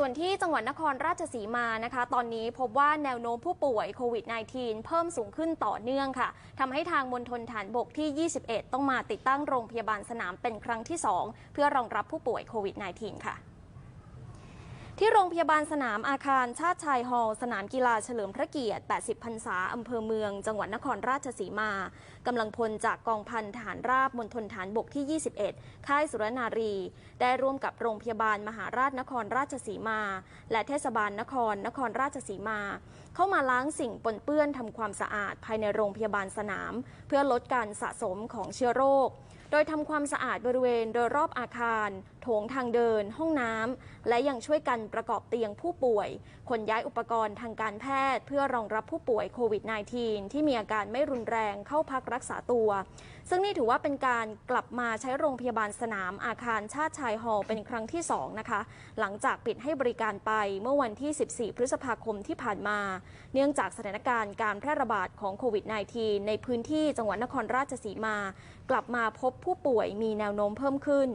ส่วนที่จังหวัดนครราชสีมานะคะ ตอนนี้พบว่าแนวโน้มผู้ป่วยโควิด -19 เพิ่มสูงขึ้นต่อเนื่องค่ะทำให้ทางมณฑลฐานบกที่ 21 ต้องมาติดตั้งโรงพยาบาลสนามเป็นครั้งที่ 2 เพื่อรองรับผู้ป่วยโควิด -19 ค่ะ ที่โรงพยาบาลสนามอาคารชาติชายฮอลสนามกีฬาเฉลิมพระเกียรติ 80 พรรษา อำเภอเมือง จังหวัดนครราชสีมา กำลังพลจากกองพันทหารราบมณฑลฐานบกที่ 21 ค่ายสุรนารี ได้ร่วมกับโรงพยาบาลมหาราชนครราชสีมา และเทศบาลนครนครราชสีมา เข้ามาล้างสิ่งปนเปื้อนทำความสะอาดภายในโรงพยาบาลสนาม เพื่อลดการสะสมของเชื้อโรค โดยทำความสะอาดบริเวณโดยรอบอาคาร โถงทางเดิน ห้องน้ำ และยังช่วยกันประกอบเตียงผู้ป่วย ขนย้ายอุปกรณ์ทางการแพทย์ เพื่อรองรับผู้ป่วยโควิด -19 ที่มีอาการไม่รุนแรงเข้าพักรักษาตัว ซึ่งนี่ถือว่าเป็นการกลับมาใช้โรงพยาบาลสนามอาคารชาติชายฮอลเป็นครั้งที่ 2 นะคะ หลังจากปิดให้บริการไปเมื่อวันที่ 14 พฤษภาคมที่ผ่านมา เนื่องจากสถานการณ์การแพร่ระบาดของโควิด -19 ในพื้นที่จังหวัดนครราชสีมา กลับมาพบผู้ป่วยมีแนวโน้มเพิ่มขึ้น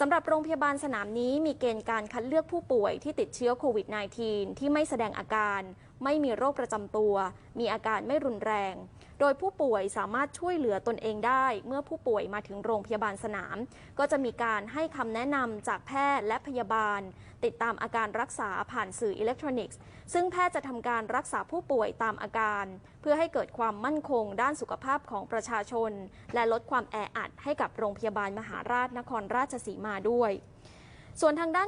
สำหรับโรงพยาบาลสนามนี้มีเกณฑ์การคัดเลือกผู้ป่วยที่ติดเชื้อโควิด -19 ที่ไม่แสดงอาการ ไม่มีโรคประจำตัว มีอาการไม่รุนแรง โดยผู้ป่วยสามารถช่วยเหลือตนเองได้ เมื่อผู้ป่วยมาถึงโรงพยาบาลสนาม ก็จะมีการให้คำแนะนำจากแพทย์และพยาบาล ติดตามอาการรักษาผ่านสื่ออิเล็กทรอนิกส์ ซึ่งแพทย์จะทำการรักษาผู้ป่วยตามอาการ เพื่อให้เกิดความมั่นคงด้านสุขภาพของประชาชน และลดความแออัดให้กับโรงพยาบาลมหาราชนครราชสีมาด้วย ส่วนทางด้าน